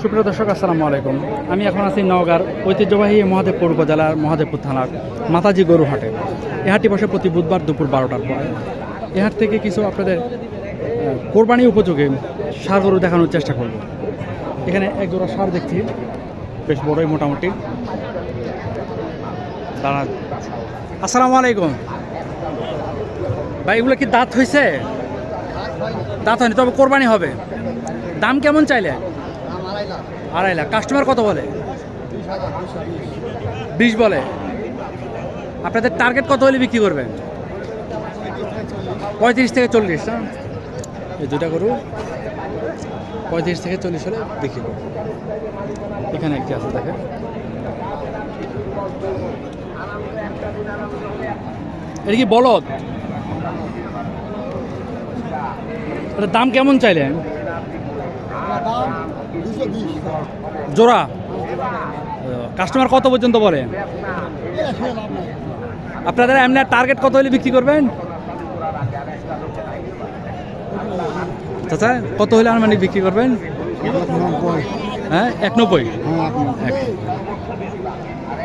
সুপ্রিয় দর্শক, আসসালামু আলাইকুম। আমি এখন আছি নওগাঁর ঐতিহ্যবাহী মহাদেবপুর উপজেলার মহাদেবপুর থানার মাতাজি গরু হাটে এ হাটটি বসে প্রতি বুধবার দুপুর বারোটার পর। এ হাট থেকে কিছু আপনাদের কোরবানি উপযোগী সার গরু দেখানোর চেষ্টা করব। এখানে এক জোড়া সার দেখছি, বেশ বড়ই মোটামুটি। আসসালামু আলাইকুম। ভাই, এগুলো কি দাঁত হয়েছে দাঁত হয়নি, তবে কোরবানি হবে। দাম কেমন চাইলে? আড়াই লাখ। কাস্টমার কত বলে? বিশ বলে। আপনাদের টার্গেট কত হলে বিক্রি করবেন? পঁয়ত্রিশ থেকে চল্লিশ, না? এই দুটা গরু। পঁয়ত্রিশ থেকে চল্লিশ হলে বিক্রি করব এখানে একটি আছে, দেখেন। এটা কি বলদ? এটার দাম কেমন চাইলেন জোড়া? কাস্টমার কত পর্যন্ত বলে? আপনাদের এমনি টার্গেট কত হলে বিক্রি করবেন? চাচা কত হলে আনুমানিক বিক্রি করবেন? হ্যাঁ এক নব্বই? এক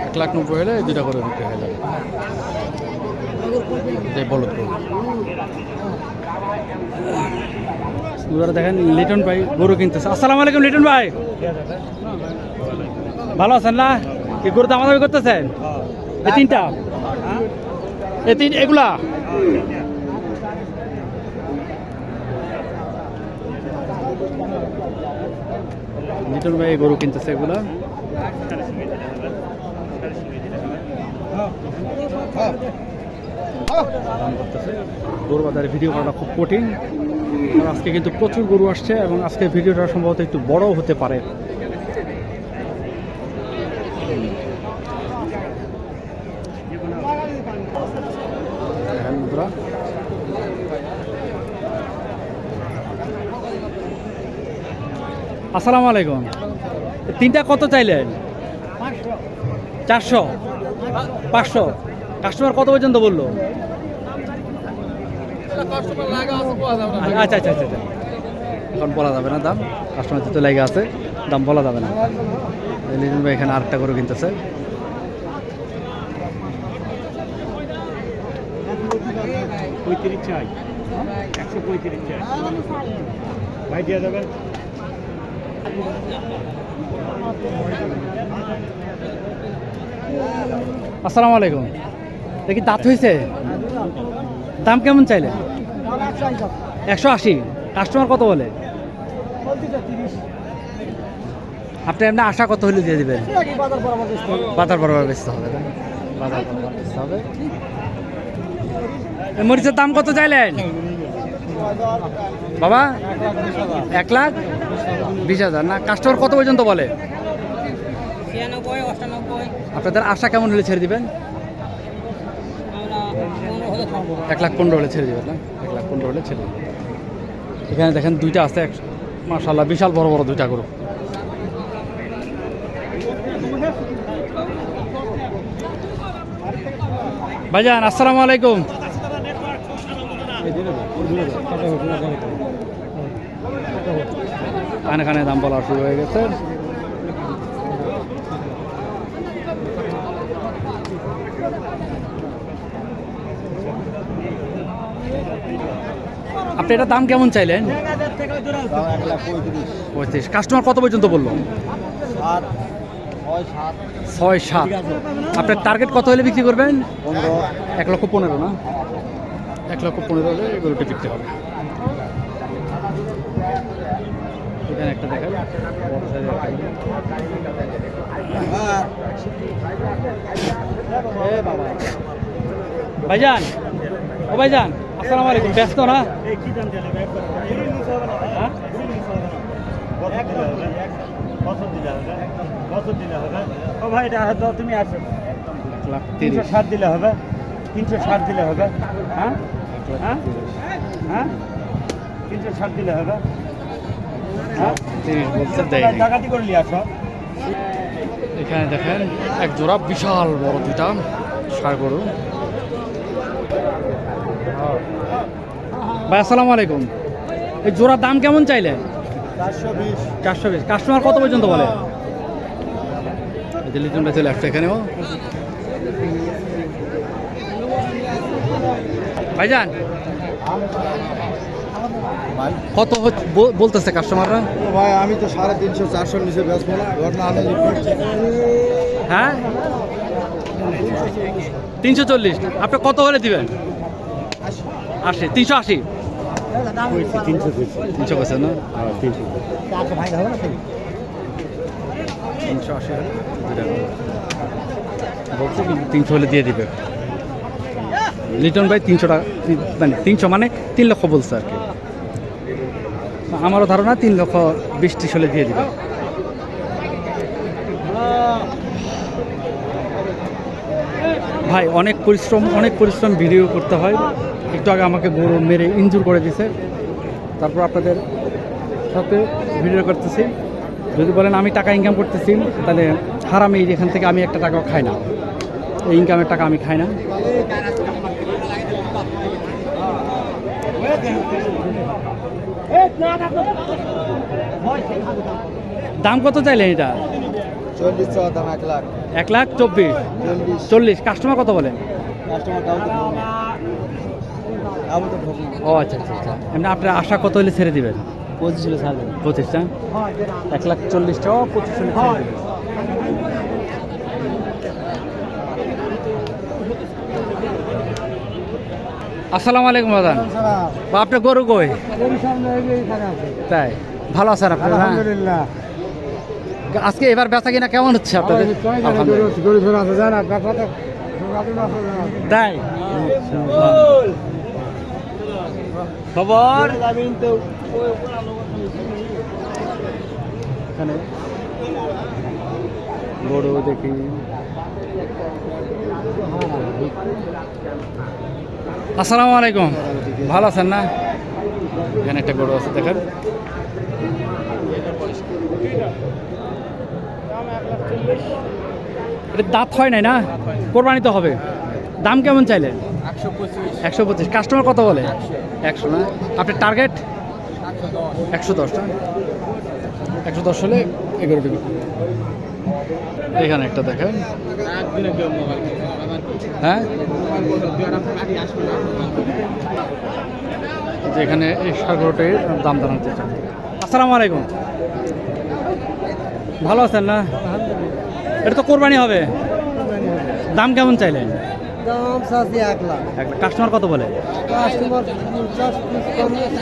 এক লাখ নব্বই হলে দুটা করে বিক্রি হয়ে যাবে। বলদ গরু। দেখেন লিটন ভাই গরু কিনতেছে। আসসালামু আলাইকুম লিটন ভাই। ভালো আছেন না? কি গরু দামাদামি করতেছেন? এই তিনটা। এই তিন এগুলা? লিটন ভাই গরু কিনতেছে এগুলা। গরু বাজারে ভিডিও করাটা খুব কঠিন। আজকে কিন্তু প্রচুর গরু আসছে এবং আজকে ভিডিওটা সম্ভবত একটু বড় হতে পারে। আসসালামু আলাইকুম। তিনটা কত চাইলেন? চারশো। পাঁচশো। কাস্টমার কত পর্যন্ত বলল? আচ্ছা আচ্ছা আচ্ছা আচ্ছা। এখন বলা যাবে না দাম। কাস্টমার যেতে লেগে আছে দাম বলা যাবে না। এই লিটন ভাই এখানে আরেকটা করে কিনতেছে। পঁয়ত্রিশ চাই। একশো পঁয়ত্রিশ চাই। ভাই দিয়ে দেবেন? আসসালামু আলাইকুম। দেখি দাঁত হয়েছে দাম কেমন চাইলে? একশো আশি। কাস্টমার কত বলে? আপনি এমনি আশা কত হলে দিয়ে দিবেন? বাজার বরাবর বেচতে হবে বাজার বরাবর হবে। মরিচের দাম কত চাইলেন? বাবা, এক লাখ? বিশ হাজার। না কাস্টমার কত পর্যন্ত বলে? আপনাদের আশা কেমন হলে ছেড়ে দিবেন আমরা পনেরো হলে থাকব এক লাখ পনেরো হলে ছেড়ে দেবেন, না? এক লাখ পনেরো হলে ছেড়ে দেবেন। এখানে দেখেন দুইটা আছে, এক মার্শাল্লাহ বিশাল বড় বড় দুইটা গরু। ভাইজান, আসসালামু আলাইকুম। কানে কানে দাম বলা শুরু হয়ে গেছে। আপনি এটা দাম কেমন চাইলেন? পঁয়ত্রিশ। কাস্টমার কত পর্যন্ত বলল? ছয় সাত। আপনার টার্গেট কত হলে বিক্রি করবেন? এক লক্ষ পনেরো না? এক লক্ষ পনেরো হলে গরুটি বিক্রি হবে। ভাইজান, ও ভাইজান। আসসালামু আলাইকুম ব্যস্ত না? হ্যাঁ? ও ভাই এটা হয়তো তুমি আসো তিনশো ষাট দিলে হবে। তিনশো ষাট দিলে হবে হ্যাঁ? হ্যাঁ? হ্যাঁ? তিনশো ষাট দিলে হবে হ্যাঁ? ডাকাতি করলি আসো এখানে দেখেন এক জোড়া বিশাল বড় দুটা সার গরু। ভাই আসসালামু আলাইকুম। এই জোড়ার দাম কেমন চাইলে? চারশো বিশ। কাস্টমার কত পর্যন্ত বলে? লিটনটা চলে আসছে এখানেও। ভাইজান ভাই কত বলতেছে কাস্টমাররা? ভাই আমি তো সাড়ে তিনশো চারশো নিচে বেচবো না ঘটনা আমি হ্যাঁ? তিনশো চল্লিশ। আপনি কত হলে দিবেন? আশি তিনশো আশি। তিনশো তিনশো হলে দিয়ে দিবে লিটন ভাই তিনশো টাকা মানে তিনশো মানে তিন লক্ষ বলছে আর কি আমারও ধারণা তিন লক্ষ বিশ ত্রিশ হলে দিয়ে দিবে ভাই অনেক পরিশ্রম অনেক পরিশ্রম ভিডিও করতে হয় একটু আগে আমাকে গরু মেরে ইনজুর করে দিছে। তারপর আপনাদের সাথে ভিডিও করতেছি। যদি বলেন আমি টাকা ইনকাম করতেছি তাহলে হারামি এখান থেকে আমি একটা টাকাও খাই না। এই ইনকামের টাকা আমি খাই না। দাম কত চাইলেন এটা? এক লাখ। চব্বিশ। চল্লিশ। চল্লিশ। কাস্টমার কত বলেন? কাস্টমার দাম তো ঢোক না। আমি তো ঢোক না। ও আচ্ছা আচ্ছা আচ্ছা। এমনি আপনার আশা কত হলে ছেড়ে দিবেন? পঁচিশ হলে ছাড়বেন পঁচিশটা এক লাখ চল্লিশটা পঁচিশ হলে আসসালামু আলাইকুম দাদা বা আপনার গরু কই? তাই। ভালো আছেন আপনারা হ্যাঁ? আলহামদুলিল্লাহ। আজকে এবার বেচা কিনা কেমন হচ্ছে আপনাদের? তাই? খবর? এখানে। গরু দেখি। আসসালামু আলাইকুম। ভালো আছেন না? এখানে একটা গরু আছে দেখেন। এটা দাঁত হয় নাই না? কোরবানি তো হবে। দাম কেমন চাইলে? একশো পঁচিশ। কাস্টমার কত বলে? একশো। না? আপনার টার্গেট? একশো দশ। না? একশো দশ হলে এগারো দেবে এখানে একটা দেখেন। হ্যাঁ? যে এখানে এই সাগরটির দাম দাঁড়ানো চেষ্টা আসসালামু আলাইকুম। ভালো আছেন না? এটা তো কোরবানি হবে। দাম কেমন চাইলেন? দাম চাচ্ছি এক লাখ। কাস্টমার কত বলে? কাস্টমার পঞ্চাশ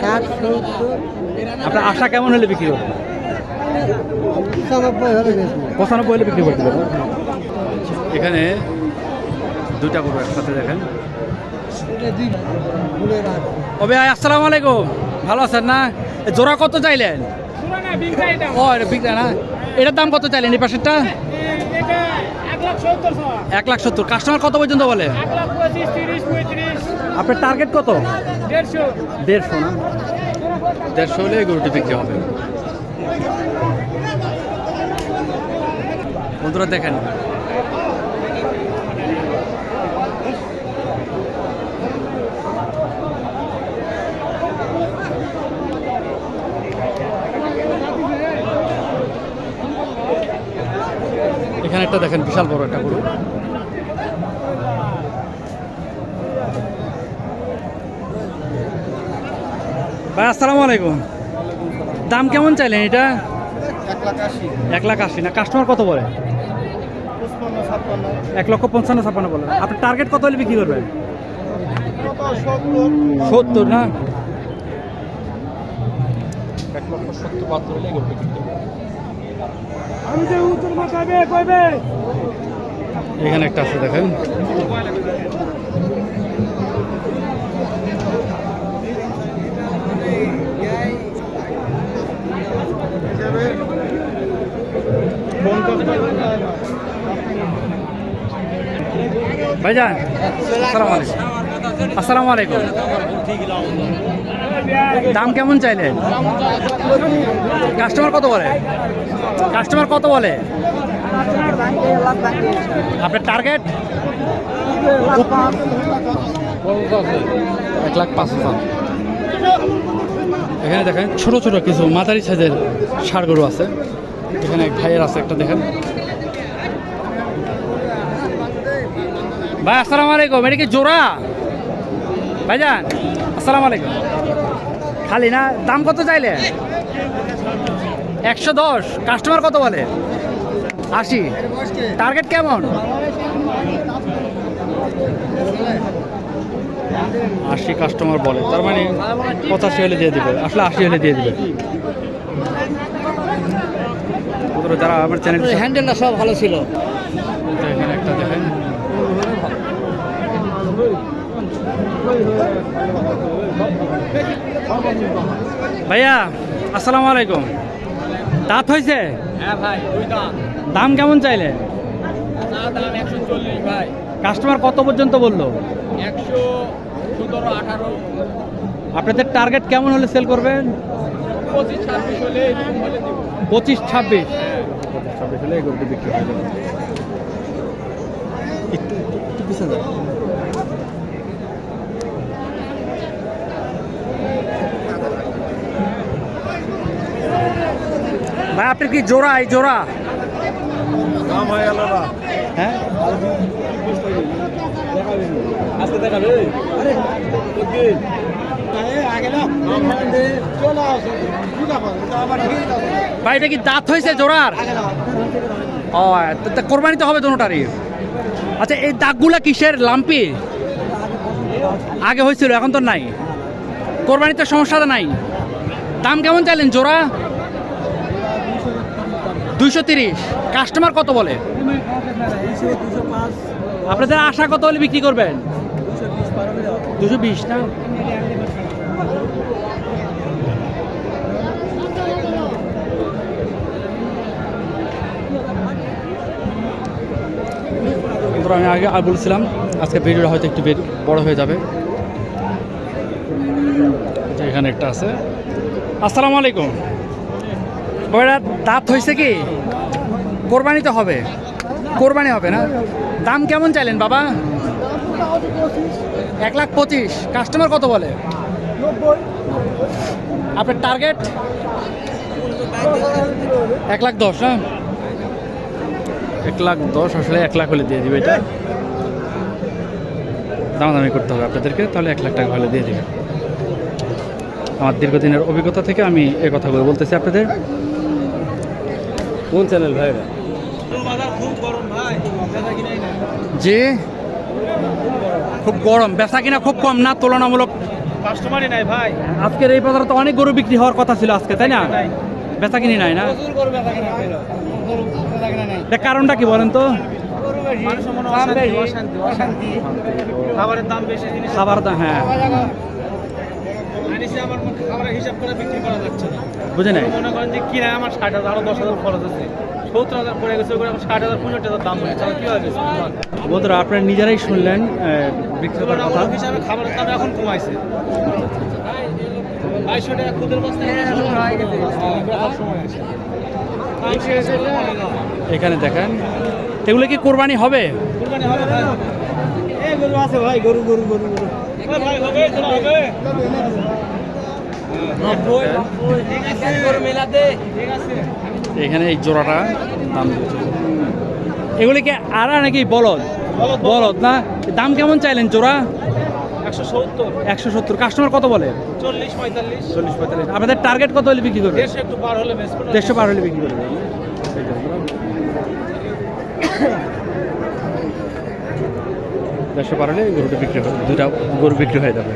ষাট সত্তর। আপনার আশা কেমন হলে বিক্রি করবেন? পঁচানব্বই হলে পঁচানব্বই হলে বিক্রি করতে পারবেন। এখানে দুটা গরু একসাথে দেখেন। ওবে ভাই আসসালামু আলাইকুম। ভালো আছেন না? এ জোড়া কত চাইলেন? ও বিক্রি না? এটার দাম কত চাইলেন এই পাশেরটা? এক লাখ সত্তর। কাস্টমার কত পর্যন্ত বলে? আপনার টার্গেট কত? দেড়শো। না? দেড়শো হলে গরুটি বিক্রি হবে। বন্ধুরা দেখেন একটা দেখেন, বিশাল বড় একটা গরু। ভাই, আসসালামু আলাইকুম। দাম কেমন চাইলেন এটা? এক লাখ আশি। না কাস্টমার কত বলে? এক লক্ষ পঞ্চান্ন, ছাপ্পান্ন বলে। আপনার টার্গেট কত হলে বিক্রি করবেন? সত্তর না? এক লক্ষ সত্তর বিক্রি। এখানে একটা আছে, দেখেন। ভাইজান, আসসালামু আলাইকুম। আসসালামু আলাইকুম। দাম কেমন চাইলেন? কাস্টমার কত বলে কাস্টমার কত বলে? আপনার টার্গেট এক লাখ পাঁচ হাজার। এখানে দেখেন ছোট ছোট কিছু মাঝারি সাইজের ষাড় গরু আছে। এখানে এক ভাইয়ের আছে একটা দেখেন। ভাই আসসালামু আলাইকুম। এটা কি জোড়া? ভাইজান আসসালামু আলাইকুম। খালি না? দাম কত চাইলে? একশো দশ। কাস্টমার কত বলে? আশি। টার্গেট কেমন? আশি কাস্টমার বলে তার মানে পঁচাশি হলে দিয়ে দিবে আসলে আশি হলে দিয়ে দিবে। যারা আমার চ্যানেল হ্যান্ডেলটা সব ভালো ছিল। এখানে একটা দেখেন। ভাইয়া আসসালামু আলাইকুম। দাঁত হয়েছে? হ্যাঁ ভাই দুই দাম দাম কেমন চাইলে? দাম একশো চল্লিশ ভাই। কাস্টমার কত পর্যন্ত বলল? একশো সতেরো আঠারো। আপনাদের টার্গেট কেমন হলে সেল করবেন? পঁচিশ ছাব্বিশ হলে পঁচিশ ছাব্বিশ? পঁচিশ ছাব্বিশ হলে বিক্রি হয়ে যাবে। একটু একটু পিছনে যাও। ভাই আপনি কি জোড়া? এই জোড়া। হয়ে ভাই এটা কি দাঁত হয়েছে জোড়ার? ও তা- তা কোরবানি তো হবে দোনোটারই আচ্ছা এই দাগগুলা কিসের? লাম্পি? আগে হয়েছিল এখন তো নাই। কোরবানির তো সমস্যাটা নাই। দাম কেমন চাইলেন জোড়া? দুইশো তিরিশ। কাস্টমার কত বলে? আপনাদের আশা কত হলে বিক্রি করবেন? দুশো বিশ না? আমি আগে আর বলছিলাম, আজকে ভিডিওটা হয়তো একটু বড় হয়ে যাবে। এখানে একটা আছে। আসসালামু আলাইকুম। বড়া দাঁত হয়েছে কি? কোরবানি তো হবে। কোরবানি হবে না? দাম কেমন চাইলেন বাবা? এক লাখ পঁচিশ। কাস্টমার কত বলে? আপনার টার্গেট? এক লাখ দশ হ্যাঁ? এক লাখ দশ আসলে এক লাখ হলে দিয়ে দিবে এটা। দামাদামি করতে হবে আপনাদেরকে, তাহলে এক লাখ টাকা হলে দিয়ে দিবে। আমার দীর্ঘদিনের অভিজ্ঞতা থেকে আমি এই কথাগুলো বলতেছি আপনাদের। কোন চ্যানেল ভাইরা? যে খুব গরম। বেচা কিনা খুব কম না তুলনামূলক কাস্টমারই নাই ভাই। আজকের এই বাজারে তো অনেক গরু বিক্রি হওয়ার কথা ছিল আজকে তাই না। বেচা কিনি নাই। না? কারণটা কি বলেন তো? মানুষের মনে অশান্তি, অশান্তি, অশান্তি। খাবারের দাম বেশি খাবার দাম হ্যাঁ। আনিসে আমার মনে খাবারের হিসাব করে বিক্রি করা যাচ্ছে না। বুঝে নাই? মনে করেন যে কিনা আমার ষাট হাজার আরও দশ হাজার খরচ আছে সত্তর হাজার পড়ে গেছে ওগুলো আমার ষাট হাজার পঁয়ষট্টি হাজার দাম হয়েছে। তাহলে কি হবে? বন্ধুরা আপনারা নিজেরাই শুনলেন আহ, বিক্রেতার কথা। হিসাবে খাবারের দাম এখন কমাইছে। বাইশশো টাকা খুদের বস্তা সময় আছে। এখানে দেখেন এগুলো কি কোরবানি হবে? কুরবানি হবে গরু আছে ভাই গরু গরু গরু গরু। ভাই হবে হবে। এখানে এই জোড়াটা দাম দিয়েছে। এগুলি কি আড়া নাকি বলদ? বলদ, না? দাম কেমন চাইলেন জোড়া? একশো সত্তর। একশো সত্তর। কাস্টমার কত বলে? চল্লিশ পঁয়তাল্লিশ। চল্লিশ পঁয়তাল্লিশ। আপনাদের টার্গেট কত হলে বিক্রি করবে দেড়শো পার হলে দেড়শো পার হলে বিক্রি করবে দেড়শো পার হলে গরুটা বিক্রি হবে। দুটা গরু বিক্রি হয়ে যাবে।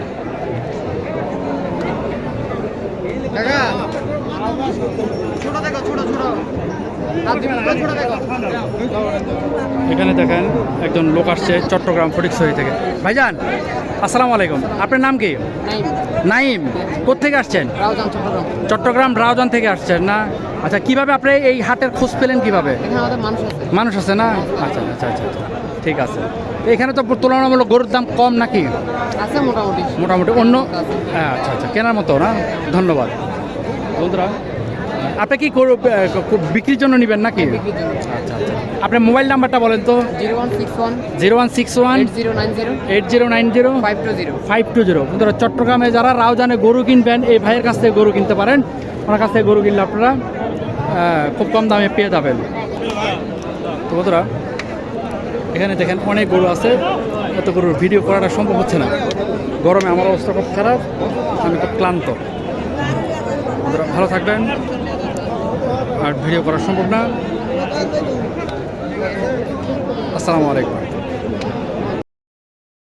এখানে দেখেন একজন লোক আসছে চট্টগ্রাম ফটিকছড়ি থেকে। ভাইজান আসসালামু আলাইকুম। আপনার নাম কি? নাইম। কোথেকে আসছেন? চট্টগ্রাম রাউজান থেকে আসছেন না? আচ্ছা কীভাবে আপনি এই হাটের খোঁজ পেলেন কীভাবে? মানুষ আছে না? আচ্ছা আচ্ছা আচ্ছা আচ্ছা। ঠিক আছে। এখানে তো তুলনামূলক গরুর দাম কম নাকি? আছে মোটামুটি। মোটামুটি অন্য হ্যাঁ আচ্ছা আচ্ছা। কেনার মতো না? ধন্যবাদ। বন্ধুরা আপনি কি গরু বিক্রির জন্য নেবেন নাকি? আচ্ছা আপনার মোবাইল নাম্বারটা বলেন তো। Zero one six one zero one six one eight zero nine zero five two zero. চট্টগ্রামে যারা রাউজানে গরু কিনবেন এই ভাইয়ের কাছ থেকে গরু কিনতে পারেন। ওনার কাছ থেকে গরু কিনলে আপনারা খুব কম দামে পেয়ে যাবেন। তো বন্ধুরা এখানে দেখেন অনেক গরু আছে। এত গরুর ভিডিও করাটা সম্ভব হচ্ছে না। গরমে আমার অবস্থা খুব খারাপ আমি খুব ক্লান্ত। ভালো থাকবেন। আর ভিডিও করা সম্ভব না। আসসালামু আলাইকুম।